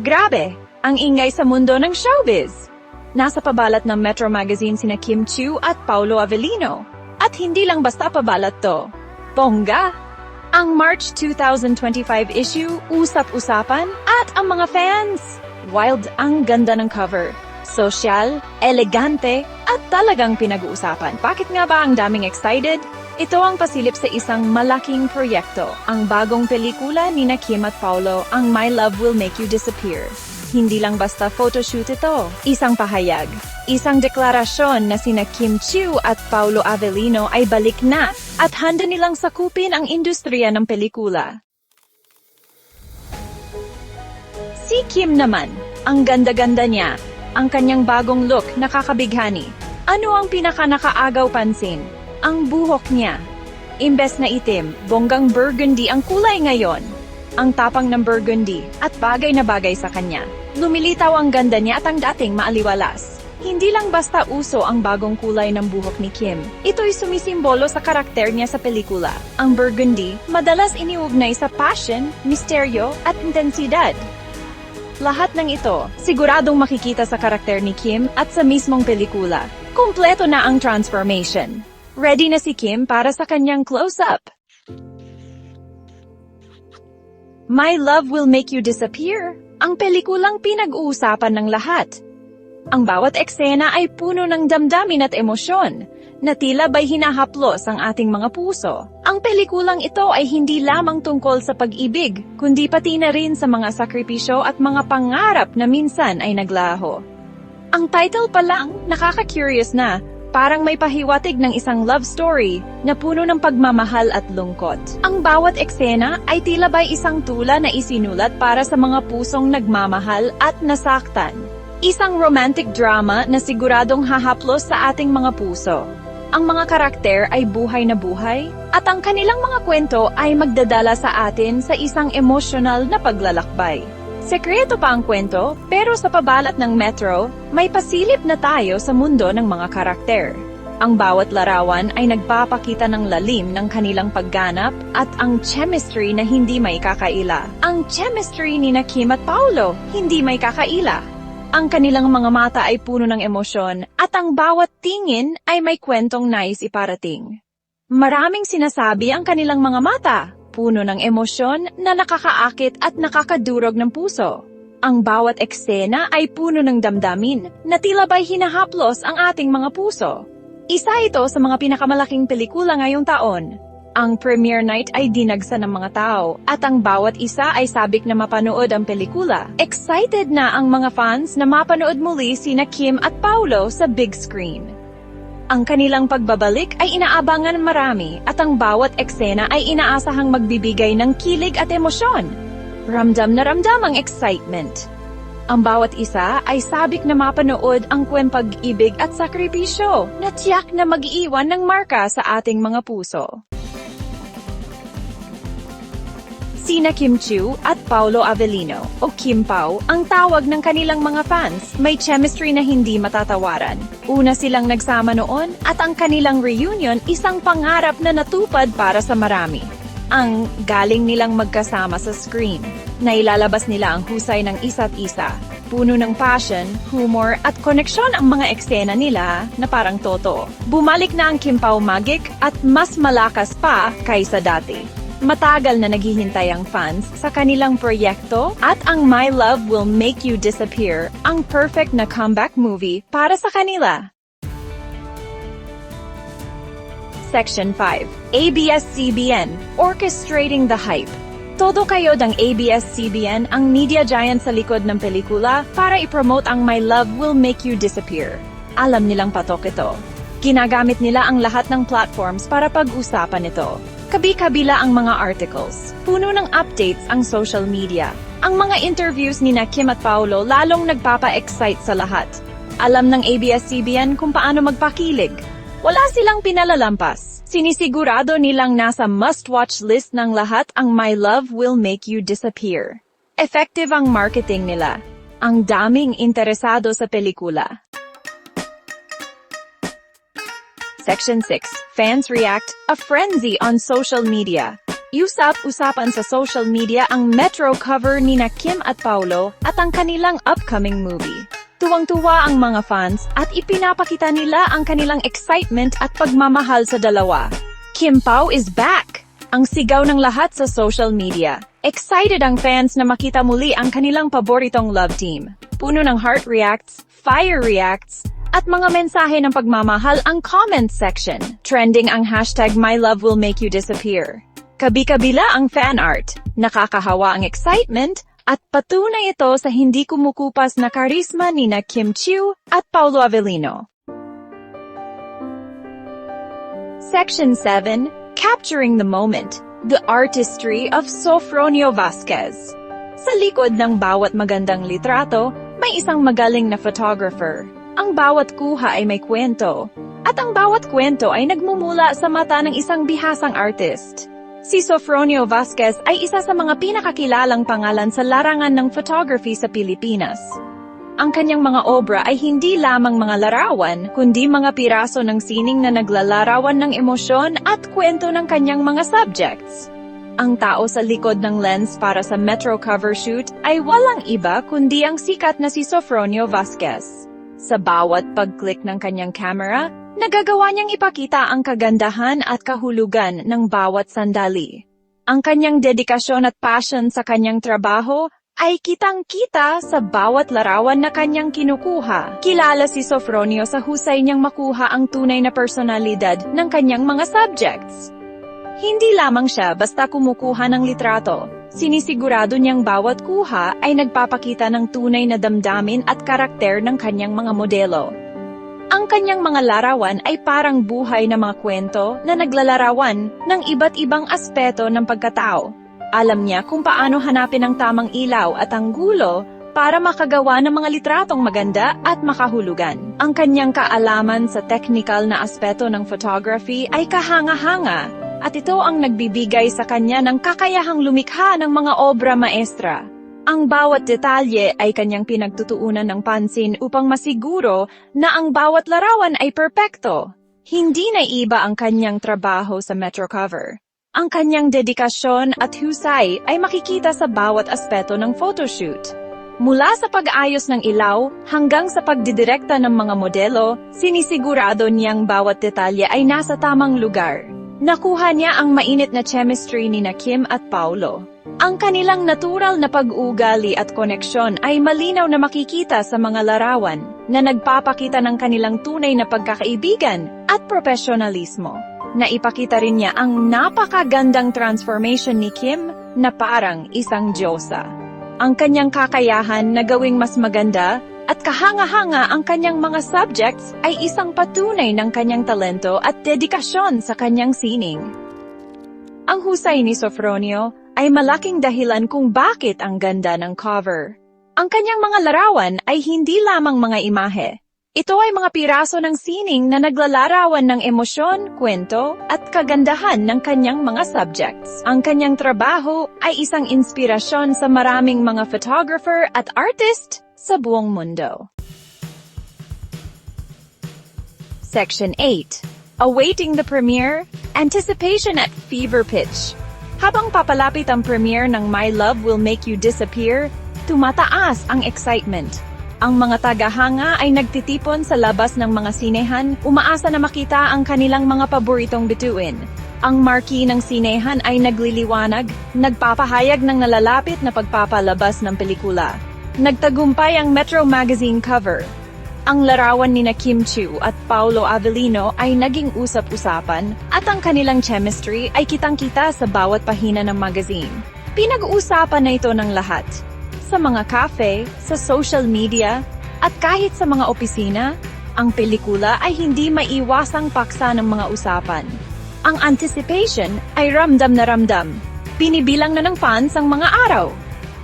Grabe, ang ingay sa mundo ng showbiz. Nasa pabalat ng Metro Magazine sina Kim Chiu at Paulo Avellino. At hindi lang basta pabalat to. Bongga! Ang March 2025 issue, usap-usapan, at ang mga fans. Wild ang ganda ng cover. Social, elegante, at talagang pinag-uusapan. Bakit nga ba ang daming excited? Ito ang pasilip sa isang malaking proyekto, ang bagong pelikula ni na Kim at Paulo, ang My Love Will Make You Disappear. Hindi lang basta photoshoot ito, isang pahayag, isang deklarasyon na sina Kim Chiu at Paulo Avellino ay balik na at handa nilang sakupin ang industriya ng pelikula. Si Kim naman, ang ganda-ganda niya, ang kanyang bagong look nakakabighani. Ano ang pinaka nakaagaw pansin? Ang buhok niya. Imbes na itim, bonggang burgundy ang kulay ngayon. Ang tapang ng burgundy at bagay na bagay sa kanya. Lumilitaw ang ganda niya at ang dating maaliwalas. Hindi lang basta uso ang bagong kulay ng buhok ni Kim. Ito'y sumisimbolo sa karakter niya sa pelikula. Ang burgundy, madalas iniugnay sa passion, misteryo, at intensidad. Lahat ng ito, siguradong makikita sa karakter ni Kim at sa mismong pelikula. Kumpleto na ang transformation. Ready na si Kim para sa kanyang close-up. My Love Will Make You Disappear, ang pelikulang pinag-uusapan ng lahat. Ang bawat eksena ay puno ng damdamin at emosyon, na tila ba'y hinahaplos ang ating mga puso. Ang pelikulang ito ay hindi lamang tungkol sa pag-ibig, kundi pati na rin sa mga sakripisyo at mga pangarap na minsan ay naglaho. Ang title pa lang, nakaka-curious na, parang may pahiwatig ng isang love story na puno ng pagmamahal at lungkot. Ang bawat eksena ay tila ba'y isang tula na isinulat para sa mga pusong nagmamahal at nasaktan. Isang romantic drama na siguradong hahaplos sa ating mga puso. Ang mga karakter ay buhay na buhay, at ang kanilang mga kwento ay magdadala sa atin sa isang emosyonal na paglalakbay. Sekreto pa ang kwento, pero sa pabalat ng Metro, may pasilip na tayo sa mundo ng mga karakter. Ang bawat larawan ay nagpapakita ng lalim ng kanilang pagganap at ang chemistry na hindi may kakaila. Ang chemistry ni na Kim at Paulo, hindi may kakaila. Ang kanilang mga mata ay puno ng emosyon at ang bawat tingin ay may kwentong nais iparating. Maraming sinasabi ang kanilang mga mata, puno ng emosyon na nakakaakit at nakakadurog ng puso. Ang bawat eksena ay puno ng damdamin na tila ba'y hinahaplos ang ating mga puso. Isa ito sa mga pinakamalaking pelikula ngayong taon. Ang premiere night ay dinagsa ng mga tao at ang bawat isa ay sabik na mapanood ang pelikula. Excited na ang mga fans na mapanood muli sina Kim at Paulo sa big screen. Ang kanilang pagbabalik ay inaabangan ng marami at ang bawat eksena ay inaasahang magbibigay ng kilig at emosyon. Ramdam na ramdam ang excitement. Ang bawat isa ay sabik na mapanood ang kwem pag-ibig at sakripisyo na tiyak na mag-iwan ng marka sa ating mga puso. Sina Kim Chiu at Paulo Avellino o Kim Pao ang tawag ng kanilang mga fans. May chemistry na hindi matatawaran. Una silang nagsama noon at ang kanilang reunion isang pangarap na natupad para sa marami. Ang galing nilang magkasama sa screen. Nailalabas nila ang husay ng isa't isa. Puno ng passion, humor at koneksyon ang mga eksena nila na parang totoo. Bumalik na ang Kim Pao Magic at mas malakas pa kaysa dati. Matagal na naghihintay ang fans sa kanilang proyekto at ang My Love Will Make You Disappear, ang perfect na comeback movie para sa kanila. Section 5. ABS-CBN, Orchestrating the Hype. Todo kayo ng ABS-CBN ang media giant sa likod ng pelikula para ipromote ang My Love Will Make You Disappear. Alam nilang patok ito. Ginagamit nila ang lahat ng platforms para pag-usapan ito. Kabi-kabila ang mga articles. Puno ng updates ang social media. Ang mga interviews ni na Kim at Paulo lalong nagpapa-excite sa lahat. Alam ng ABS-CBN kung paano magpakilig. Wala silang pinalalampas. Sinisigurado nilang nasa must-watch list ng lahat ang My Love Will Make You Disappear. Effective ang marketing nila. Ang daming interesado sa pelikula. Section 6. Fans react, a frenzy on social media. Usap-usapan sa social media ang Metro cover ni na Kim at Paulo at ang kanilang upcoming movie. Tuwang-tuwa ang mga fans at ipinapakita nila ang kanilang excitement at pagmamahal sa dalawa. Kim Pao is back! Ang sigaw ng lahat sa social media. Excited ang fans na makita muli ang kanilang paboritong love team. Puno ng heart reacts, fire reacts, at mga mensahe ng pagmamahal ang comment section. Trending ang hashtag My Love Will Make You Disappear. Kabi-kabila ang fan art, nakakahawa ang excitement, at patunay ito sa hindi kumukupas na karisma ni na Kim Chiu at Paulo Avellino. Section 7, Capturing the Moment, The Artistry of Sofronio Vasquez. Sa likod ng bawat magandang litrato, may isang magaling na photographer. Ang bawat kuha ay may kwento, at ang bawat kwento ay nagmumula sa mata ng isang bihasang artist. Si Sofronio Vasquez ay isa sa mga pinakakilalang pangalan sa larangan ng photography sa Pilipinas. Ang kanyang mga obra ay hindi lamang mga larawan, kundi mga piraso ng sining na naglalarawan ng emosyon at kwento ng kanyang mga subjects. Ang tao sa likod ng lens para sa Metro cover shoot ay walang iba kundi ang sikat na si Sofronio Vasquez. Sa bawat pag-click ng kanyang camera, nagagawa niyang ipakita ang kagandahan at kahulugan ng bawat sandali. Ang kanyang dedikasyon at passion sa kanyang trabaho ay kitang-kita sa bawat larawan na kanyang kinukuha. Kilala si Sofronio sa husay niyang makuha ang tunay na personalidad ng kanyang mga subjects. Hindi lamang siya basta kumukuha ng litrato. Sinisigurado niyang bawat kuha ay nagpapakita ng tunay na damdamin at karakter ng kanyang mga modelo. Ang kanyang mga larawan ay parang buhay na mga kwento na naglalarawan ng iba't ibang aspeto ng pagkatao. Alam niya kung paano hanapin ang tamang ilaw at ang gulo para makagawa ng mga litratong maganda at makahulugan. Ang kanyang kaalaman sa technical na aspeto ng photography ay kahanga-hanga at ito ang nagbibigay sa kanya ng kakayahang lumikha ng mga obra maestra. Ang bawat detalye ay kanyang pinagtutuunan ng pansin upang masiguro na ang bawat larawan ay perpekto. Hindi na iba ang kanyang trabaho sa Metro Cover. Ang kanyang dedikasyon at husay ay makikita sa bawat aspeto ng photoshoot. Mula sa pag-ayos ng ilaw hanggang sa pagdidirekta ng mga modelo, sinisigurado niyang bawat detalye ay nasa tamang lugar. Nakuha niya ang mainit na chemistry ni na Kim at Paulo. Ang kanilang natural na pag-uugali at koneksyon ay malinaw na makikita sa mga larawan na nagpapakita ng kanilang tunay na pagkakaibigan at profesionalismo. Naipakita rin niya ang napakagandang transformation ni Kim na parang isang diyosa. Ang kanyang kakayahan na gawing mas maganda at kahanga-hanga ang kanyang mga subjects ay isang patunay ng kanyang talento at dedikasyon sa kanyang sining. Ang husay ni Sofronio ay malaking dahilan kung bakit ang ganda ng cover. Ang kanyang mga larawan ay hindi lamang mga imahe. Ito ay mga piraso ng sining na naglalarawan ng emosyon, kwento, at kagandahan ng kanyang mga subjects. Ang kanyang trabaho ay isang inspirasyon sa maraming mga photographer at artist sa buong mundo. Section 8. Awaiting the premiere, anticipation at fever pitch. Habang papalapit ang premiere ng My Love Will Make You Disappear, tumataas ang excitement. Ang mga tagahanga ay nagtitipon sa labas ng mga sinehan, umaasa na makita ang kanilang mga paboritong bituin. Ang marquee ng sinehan ay nagliliwanag, nagpapahayag ng nalalapit na pagpapalabas ng pelikula. Nagtagumpay ang Metro Magazine cover. Ang larawan ni na Kim Chiu at Paulo Avellino ay naging usap-usapan at ang kanilang chemistry ay kitang-kita sa bawat pahina ng magazine. Pinag-uusapan na ito ng lahat. Sa mga cafe, sa social media, at kahit sa mga opisina, ang pelikula ay hindi maiwasang paksa ng mga usapan. Ang anticipation ay ramdam na ramdam. Binibilang na ng fans ang mga araw.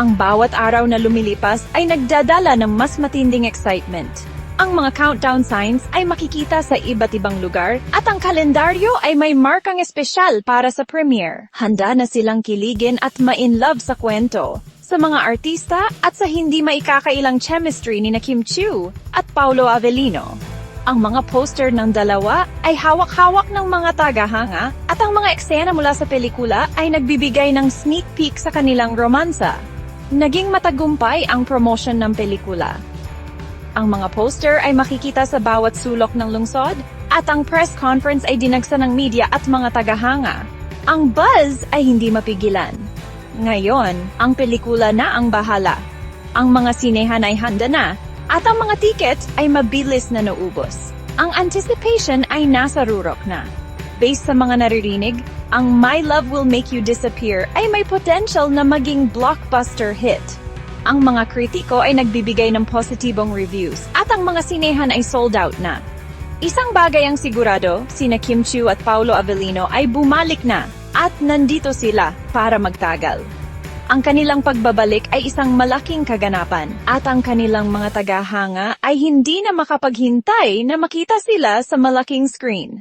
Ang bawat araw na lumilipas ay nagdadala ng mas matinding excitement. Ang mga countdown signs ay makikita sa iba't ibang lugar at ang kalendaryo ay may markang espesyal para sa premiere. Handa na silang kiligin at ma-in love sa kwento, sa mga artista at sa hindi maikakailang chemistry ni na Kim Chiu at Paulo Avellino. Ang mga poster ng dalawa ay hawak-hawak ng mga tagahanga at ang mga eksena mula sa pelikula ay nagbibigay ng sneak peek sa kanilang romansa. Naging matagumpay ang promotion ng pelikula. Ang mga poster ay makikita sa bawat sulok ng lungsod at ang press conference ay dinagsa ng media at mga tagahanga. Ang buzz ay hindi mapigilan. Ngayon, ang pelikula na ang bahala. Ang mga sinehan ay handa na at ang mga ticket ay mabilis na naubos. Ang anticipation ay nasa rurok na. Based sa mga naririnig, ang My Love Will Make You Disappear ay may potential na maging blockbuster hit. Ang mga kritiko ay nagbibigay ng positibong reviews at ang mga sinehan ay sold out na. Isang bagay ang sigurado, sina Kim Chiu at Paulo Avellino ay bumalik na at nandito sila para magtagal. Ang kanilang pagbabalik ay isang malaking kaganapan at ang kanilang mga tagahanga ay hindi na makapaghintay na makita sila sa malaking screen.